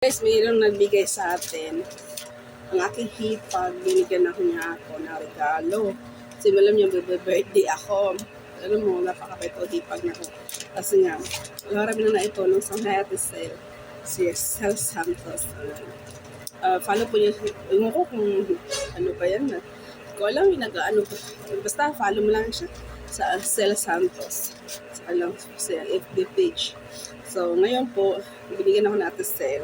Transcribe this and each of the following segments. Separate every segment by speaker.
Speaker 1: Guys, mayroong nagbigay sa atin. Ang aking hipag, binigyan ako niya ako na regalo. Kasi alam niya, birthday ako. Alam mo, napakabait ko hipag niya ko. Kasi nga, marami na na ito nung sa Hayat Sale. Si Sel Santos. Uh, follow po niya. Ewan ko kung ano ba yan. ah. Hindi ko alam, yung nag-ano. Basta follow mo lang siya sa Sel Santos. Sa, alam, sa FB page. So, ngayon po, binigyan ako ng Ate Sel.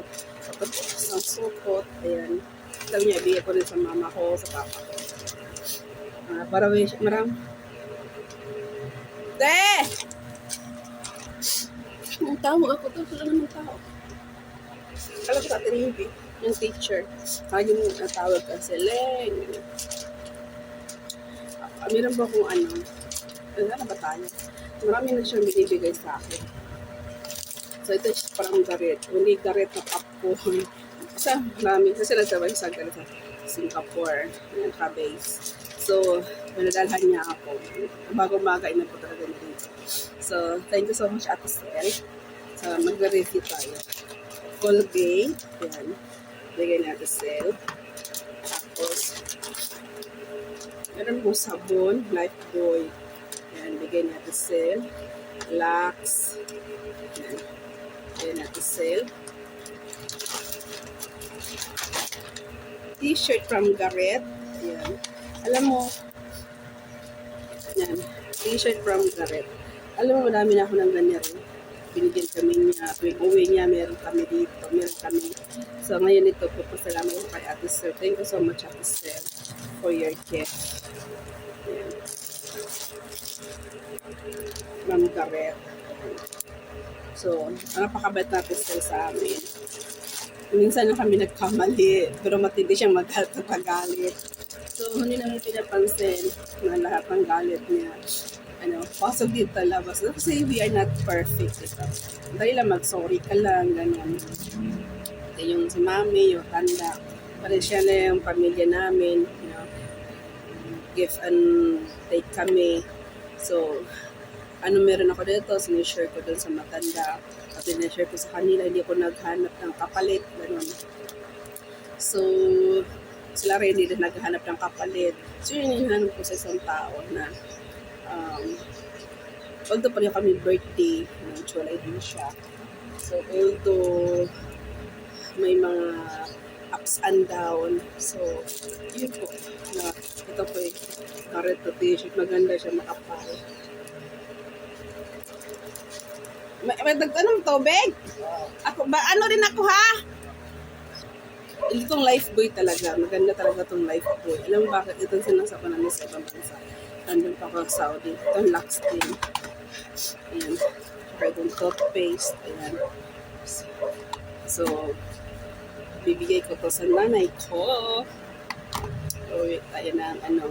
Speaker 1: Po, isang supot. Ayan. Sabi niya, ibigay ko rin sa mama ko, sa papa ko. Ah, para may, maram. Te! Ang tawag ako to, wala naman tao. Alam ko sa atin yung, yung teacher. Lagi mo natawag ka si Leng. Ah, meron ba kung ano? Ano na ba tayo? Marami na siyang binibigay sa akin. So ito is parang garet. Hindi garet na popcorn. Kasi marami. Kasi nagsabay sa garet sa Singapore. Yan, ka-base. So, pinadalhan niya ako. Bago umaga, ina po talaga na dito. So, thank you so much, Ate Sel. So, mag-review tayo. Colgate. Yan. Bigay ni Ate Sel. Tapos, meron po sabon, Lifebuoy. Yan, bigay Ate Sel. Lux. Yan. Ate Sel. T-shirt from Garrett. Yan. Alam mo, yan. T-shirt from Garrett. Alam mo, madami na ako ng ganyan. Binigyan kami niya. Tuwing uwi niya, meron kami dito. Meron kami. So, ngayon ito po, pasalamat ko kay Ate Sir. Thank you so much, Ate Sir, for your gift. Yan. From Garrett. So, napakabait natin sila sa amin. Minsan na kami nagkamali, pero matindi siyang magalit. So, hindi namin pinapansin na lahat ng galit niya ano, pasok dito labas. Kasi we are not perfect. Ito. Dahil lang mag-sorry ka lang, ganyan. Ito yung si mami, yung tanda. Pare siya na yung pamilya namin, you know, give and take kami. So, ano meron ako dito, sinishare ko dun sa matanda. At sinishare ko sa kanila, hindi ko naghanap ng kapalit, ganun. So, sila rin hindi rin naghahanap ng kapalit. So, yun yung hinahanap ko sa isang tao na um, although pareho kami birthday, mutual din siya. So, although may mga ups and down. So, yun po. Na, ito po eh, current t-shirt. Maganda siya, makapal. Dagtanong tubig? Ako ba? Ano rin ako ha? Itong lifebuoy talaga. Maganda talaga itong lifebuoy. Alam mo bakit? Itong sinasapa namin sa ibang bansa. Andun pa ako sa Saudi. Itong Lux din. Ayan. Saka itong toothpaste. Ayan. So, bibigay ko to sa nanay ko. Uwi tayo ng ano,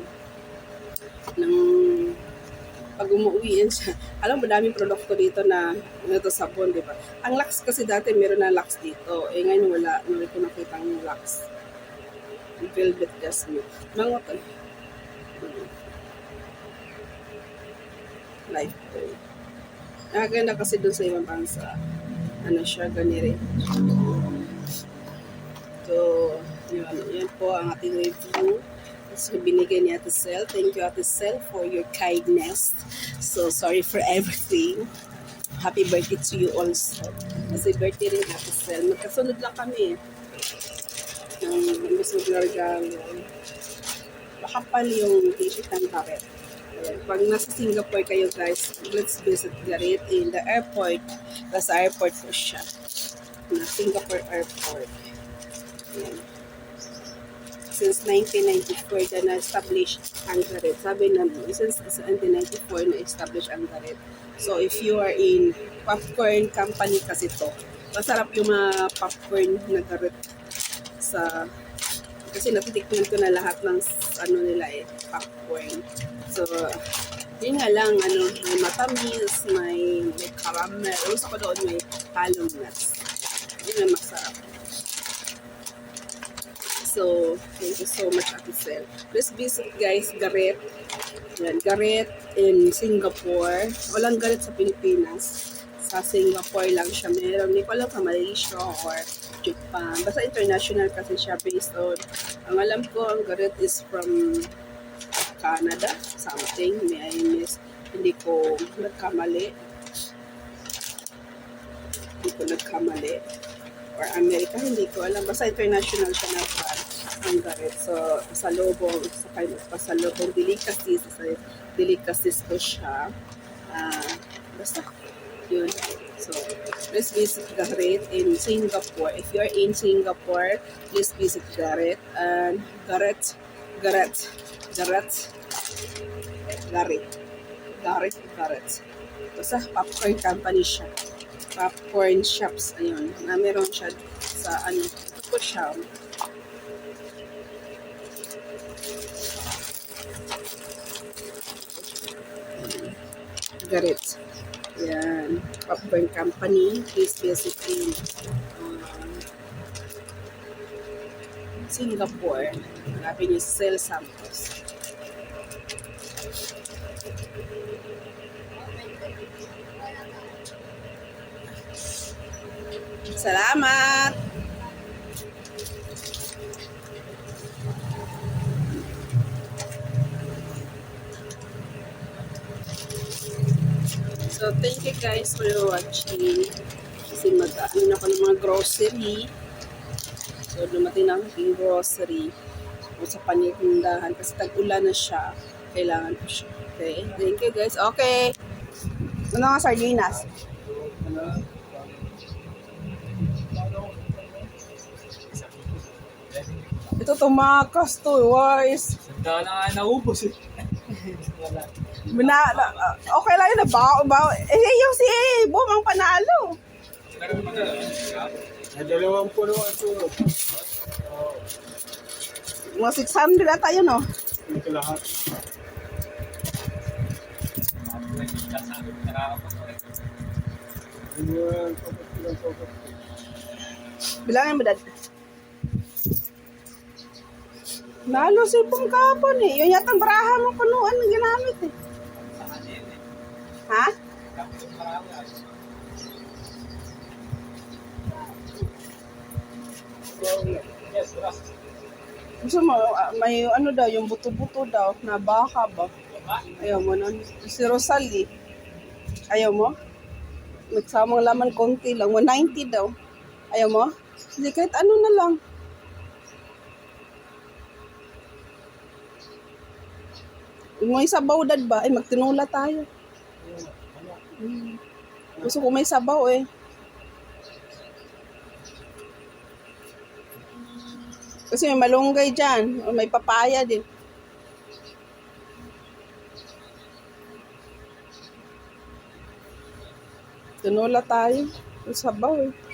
Speaker 1: pag umuwi yan siya. Alam mo, daming produkto dito na ano to sabon, di ba? Ang Lux kasi dati meron na Lux dito. Eh ngayon wala. Wala ko nakita ang Lux. Velvet Jasmine. Mga to. Life ko. Nakaganda kasi doon sa ibang bansa. Ano siya, ganiri. So, yun. Yan po ang ating review. So, binigay ni Ate Sel. Thank you, Ate Sel, for your kindness. So, sorry for everything. Happy birthday to you also. Kasi birthday rin Ate Sel. Magkasunod lang kami. Ang gusto ko regalo. Makapal yung t-shirt ng. Ayan. Pag nasa Singapore kayo guys, let's visit Garrett in the airport. Nasa airport po siya. Na Singapore Airport. Ayan since 1994 na na-establish ang Garrett. Sabi na since 1994 na-establish ang Garrett. So if you are in popcorn company kasi to, masarap yung mga popcorn na Garrett sa kasi natitikman ko na lahat ng ano nila eh, popcorn. So, yun nga lang, ano, may matamis, may, may caramel. Gusto ko doon may halong nuts. Yun ang masarap. So, thank you so much, Ate Sel. Please visit, guys, Garrett. Yan, Garrett in Singapore. Walang Garrett sa Pilipinas. Sa Singapore lang siya meron. Hindi ko alam sa Malaysia or Japan. Basta international kasi siya based on, ang alam ko, ang garet is from Canada, something. May I miss, hindi ko nagkamali. Hindi ko nagkamali. Or America, hindi ko alam. Basta international siya na brand ang garet. So, sa lobong, sa of pasalubong delicacies, sa delicacies ko siya. Ah, basta, yun. So, please visit Garrett in Singapore. If you're in Singapore, please visit Garrett. And Garrett, Garrett, Garrett, Garrett, Garrett, Garrett. Basta popcorn company siya. Popcorn shops, ayun. Na meron siya sa ano, ito ko siya. Garrett. Yan. Popcorn Company. Please visit in um, Singapore. Hanapin niyo Cel Santos. Salamat! So, thank you guys for watching. Kasi mag-ano na ako ng mga grocery. So, dumating na ang aking grocery. O sa panitindahan. Kasi tag-ulan na siya. Kailangan ko siya. Okay? Thank you guys. Okay. Ano nga sardinas? Ito tumakas to. Wise.
Speaker 2: Sanda na nga naubos eh.
Speaker 1: Na, okay lang yun na ba? ba eh, yung si Boom ang panalo.
Speaker 2: Na.
Speaker 3: Dalawang puno ang sunod.
Speaker 1: Mga 600 ata yun, oh.
Speaker 3: Ito lahat.
Speaker 1: Bilangin mo, Dad. Nalo si kapon eh. Yun yata ang baraha mo punuan na ginamit eh. Ha? Gusto mo, ah, may ano daw, yung buto-buto daw, na baka ba? Ayaw mo nun. Si Rosalie. Ayaw mo? Magsamang laman konti lang. 190 daw. Ayaw mo? Hindi, kahit ano na lang. Kung may sabaw dad ba? Ay, magtinula tayo. Hmm. Gusto ko may sabaw eh. Kasi may malunggay dyan. O may papaya din. Tinula tayo. May sabaw eh.